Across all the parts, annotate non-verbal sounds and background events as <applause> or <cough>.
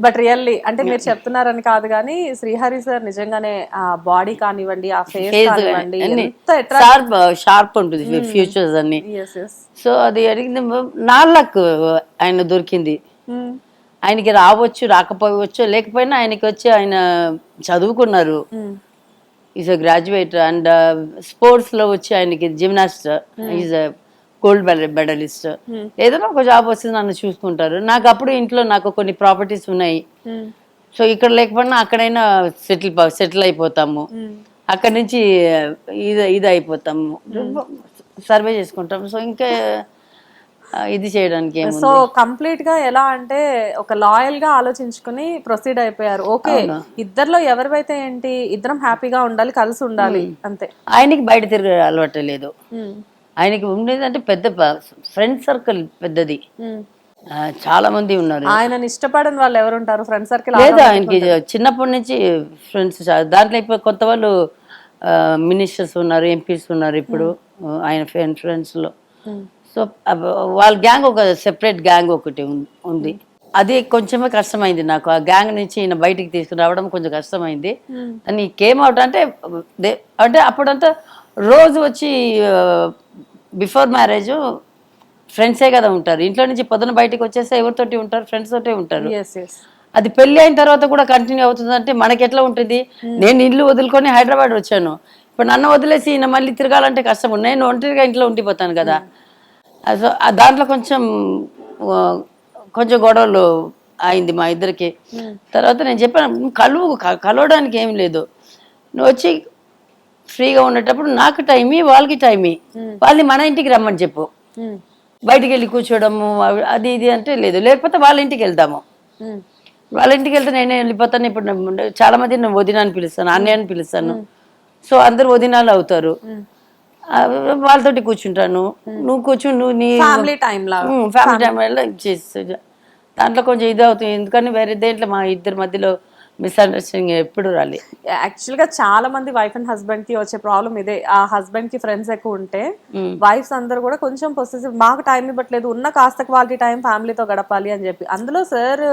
But really అంటే మీరు చెప్తున్నారని కాదు కానీ శ్రీహరి సార్ నిజంగానే ఆ బాడీ కానివ్వండి ఆ ఫేస్ కానివ్వండి ఎంత షార్ప్ షార్ప్ ఉంటుంది ఫ్యూచర్స్ అన్ని. ఎస్ ఎస్ సో అది అడిగింది నాలుగు ఆయన దొరికింది. ఆయనకి రావచ్చు రాకపోవచ్చు లేకపోయినా ఆయనకి వచ్చి ఆయన చదువుకున్నారు. ఈజ్ అ గ్రాడ్యుయేట్ అండ్ స్పోర్ట్స్లో వచ్చి ఆయనకి gymnast is a gold medallist. ఏదైనా ఒక జాబ్ వస్తే నన్ను చూసుకుంటారు. నాకు అప్పుడు ఇంట్లో నాకు కొన్ని ప్రాపర్టీస్ ఉన్నాయి. సో ఇక్కడ లేకపోయినా అక్కడైనా సెటిల్ సెటిల్ అయిపోతాము. అక్కడి నుంచి ఇది ఇది అయిపోతాము. సర్వే చేసుకుంటాము సో ఇంకా ఇది చేయడానికి సో కంప్లీట్గా ఎలా అంటే ఒక లాయల్గా ఆలోచించుకుని ప్రొసీడ్ అయిపోయారు. ఓకే ఇద్దర్లో ఎవరివైతే ఏంటి ఇద్దరం హ్యాపీగా ఉండాలి కలిసి ఉండాలి అంతే. ఆయనకి బయట తిరిగే అలవాటు లేదు. ఆయనకి ఉండేది అంటే పెద్ద ఫ్రెండ్ సర్కిల్ పెద్దది. చాలా మంది ఉన్నారు. ఆయనని ఇష్టపడని వాళ్ళు ఎవరు ఉంటారు ఫ్రెండ్ సర్కిల్ లేదు ఆయనకి చిన్నప్పటి నుంచి ఫ్రెండ్స్ దాంట్లో ఇప్పుడు కొత్త వాళ్ళు మినిస్టర్స్ ఉన్నారు ఎంపీస్ ఉన్నారు ఇప్పుడు. ఆయన ఫ్రెండ్ ఫ్రెండ్స్లో సో వాళ్ళ గ్యాంగ్ ఒక సెపరేట్ గ్యాంగ్ ఒకటి ఉంది. అది కొంచెమే కష్టమైంది నాకు. ఆ గ్యాంగ్ నుంచి ఈయన బయటికి తీసుకుని రావడం కొంచెం కష్టమైంది. అని కేమ్ అవుట్ అంటే అంటే అప్పుడంతా రోజు వచ్చి బిఫోర్ మ్యారేజ్ ఫ్రెండ్సే కదా ఉంటారు. ఇంట్లో నుంచి పొద్దున బయటకు వచ్చేస్తే ఎవరితోటి ఉంటారు? ఫ్రెండ్స్ తోటే ఉంటారు అది పెళ్ళి అయిన తర్వాత కూడా కంటిన్యూ అవుతుందంటే మనకి ఎట్లా ఉంటుంది? నేను ఇల్లు వదులుకొని హైదరాబాద్ వచ్చాను. ఇప్పుడు నన్ను వదిలేసి ఈయన మళ్ళీ తిరగాలంటే కష్టం. నేను ఒంటరిగా ఇంట్లో ఉండిపోతాను కదా. సో ఆ దాంట్లో కొంచెం కొంచెం గొడవలు అయింది మా ఇద్దరికి. తర్వాత నేను చెప్పాను కలువు కలవడానికి ఏం లేదు. నువ్వు వచ్చి ఫ్రీగా ఉండేటప్పుడు నాకు టైమి వాళ్ళకి టైమి. వాళ్ళని మన ఇంటికి రమ్మని చెప్పు. బయటికి వెళ్ళి కూర్చోవడము అది ఇది అంటే లేదు. లేకపోతే వాళ్ళ ఇంటికి వెళ్దాము. వాళ్ళ ఇంటికి వెళ్తే నేనే వెళ్ళిపోతాను. ఇప్పుడు చాలా మంది నేను వదిన అని పిలుస్తాను అన్నయ్య అని పిలుస్తాను. సో అందరు వదినాలు అవుతారు. వాళ్ళతోటి కూర్చుంటాను. నువ్వు కూర్చుని నువ్వు నీ ఫ్యామిలీ టైం ఫ్యామిలీ టైం దాంట్లో కొంచెం ఇది అవుతుంది. ఎందుకని వేరే దేంట్లో మా ఇద్దరి మధ్యలో మిస్అండర్స్టాండింగ్ ఎప్పుడు రాలే. యాక్చువల్గా చాలా మంది వైఫ్ అండ్ హస్బెండ్కి వచ్చే ప్రాబ్లం ఇదే. ఆ హస్బెండ్కి ఫ్రెండ్స్ ఎక్కువ ఉంటే వైఫ్స్ అందరూ కూడా కొంచెం పొసెసివ్ మాకు టైం ఇవ్వట్లేదు. ఉన్న కాస్త క్వాలిటీ టైం ఫ్యామిలీతో గడపాలి అని చెప్పి. అందులో సార్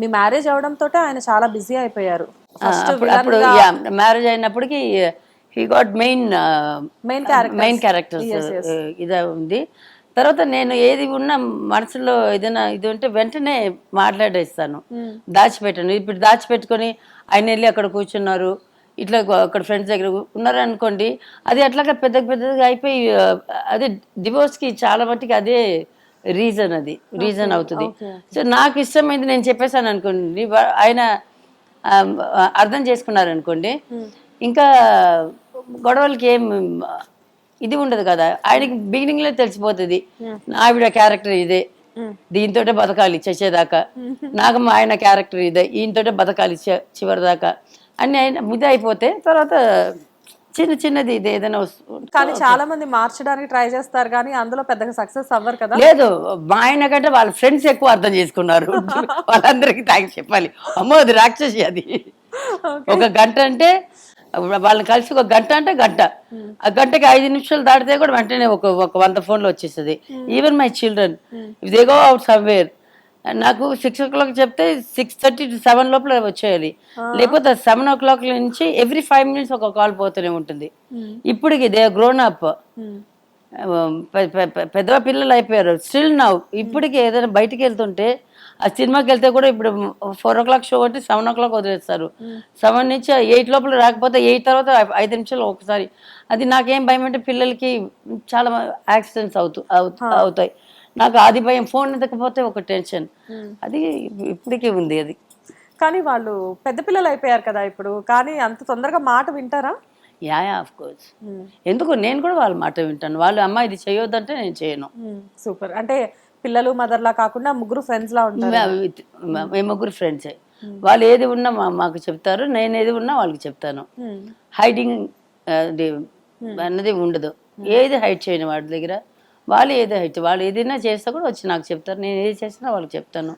మీ మ్యారేజ్ అవడంతో ఆయన చాలా బిజీ అయిపోయారు. మ్యారేజ్ అయినప్పటికి he got main main character main characters ఇదే ఉంది. తర్వాత నేను ఏది ఉన్నా మనసులో ఏదైనా ఇది ఉంటే వెంటనే మాట్లాడేస్తాను. దాచిపెట్టాను. ఇప్పుడు దాచిపెట్టుకొని ఆయన వెళ్ళి అక్కడ కూర్చున్నారు. ఇట్లా అక్కడ ఫ్రెండ్స్ దగ్గర ఉన్నారు అనుకోండి అది అట్లాగా పెద్ద పెద్దగా అయిపోయి అదే డివోర్స్కి చాలా మట్టుకి అదే రీజన్ అది. రీజన్ అవుతుంది. సో నాకు ఇష్టమైంది నేను చెప్పేశాను అనుకోండి ఆయన అర్థం చేసుకున్నారు అనుకోండి ఇంకా గొడవలకి ఏం ఇది ఉండదు కదా. ఆయనకి బిగినింగ్లో తెలిసిపోతుంది. ఆవిడ క్యారెక్టర్ ఇదే. దీంతోటే బతకాలి చచ్చేదాకా నాకు మా ఆయన క్యారెక్టర్ ఇదే. ఈయనతోటే బతకాలి చి- చివరి దాకా అన్ని ఆయన ఇది అయిపోతే తర్వాత చిన్న చిన్నది ఇది ఏదైనా కానీ చాలా మంది మార్చడానికి ట్రై చేస్తారు కానీ అందులో పెద్దగా సక్సెస్ అవ్వరు కదా. లేదు మా ఆయన కంటే వాళ్ళ ఫ్రెండ్స్ ఎక్కువ అర్థం చేసుకున్నారు. <laughs> వాళ్ళందరికీ థ్యాంక్స్ చెప్పాలి. అమ్మో అది రాక్షసి అది. <laughs> ఒక గంట అంటే వాళ్ళని కలిసి ఒక గంట అంటే గంట. ఆ గంటకి ఐదు నిమిషాలు దాటితే కూడా వెంటనే ఒక ఒక వంద ఫోన్లు వచ్చేస్తుంది. Even my children if they go out somewhere నాకు సిక్స్ ఓ క్లాక్ చెప్తే సిక్స్ థర్టీ టు సెవెన్ లోపల వచ్చేయాలి. లేకపోతే సెవెన్ ఓ క్లాక్ నుంచి ఎవ్రీ ఫైవ్ మినిట్స్ ఒక కాల్ పోతూనే ఉంటుంది. ఇప్పటికి దే గ్రోన్ అప్ పెద్ద పిల్లలు అయిపోయారు. స్టిల్ నౌ ఇప్పటికి ఏదైనా బయటికి వెళ్తుంటే ఆ సినిమాకి వెళ్తే కూడా ఇప్పుడు ఫోర్ ఓ క్లాక్ షో అంటే సెవెన్ ఓ క్లాక్ వదిలేస్తారు. సెవెన్ నుంచి ఎయిట్ లోపల రాకపోతే ఎయిట్ తర్వాత ఐదు నిమిషాలు ఒకసారి. అది నాకేం భయం అంటే పిల్లలకి చాలా యాక్సిడెంట్స్ అవుతూ అవుతూ- అవుతాయి. నాకు అది భయం ఫోన్ ఎత్తకపోతే ఒక టెన్షన్. అది ఇప్పటికీ ఉంది అది. కానీ వాళ్ళు పెద్ద పిల్లలు అయిపోయారు కదా ఇప్పుడు. కానీ అంత తొందరగా మాట వింటారా? యా యా ఆఫ్ కోర్స్ ఎందుకు? నేను కూడా వాళ్ళ మాట వింటాను. వాళ్ళు అమ్మ ఇది చేయొద్దంటే నేను చేయను. సూపర్ అంటే పిల్లలు మదర్ లా కాకుండా ముగ్గురు ఫ్రెండ్స్ లా ఉంటారు. with- మేము ముగ్గురు ఫ్రెండ్సే వాళ్ళు ఏది ఉన్నా మాకు చెప్తారు. నేను ఏది ఉన్నా వాళ్ళకి చెప్తాను. హైడింగ్ అన్నది ఉండదు. ఏది హైడ్ చేయను వాడి దగ్గర వాళ్ళు ఏది హైడ్ వాళ్ళు ఏదైనా చేస్తా కూడా వచ్చి నాకు చెప్తారు. నేను ఏది చేసినా వాళ్ళకి చెప్తాను.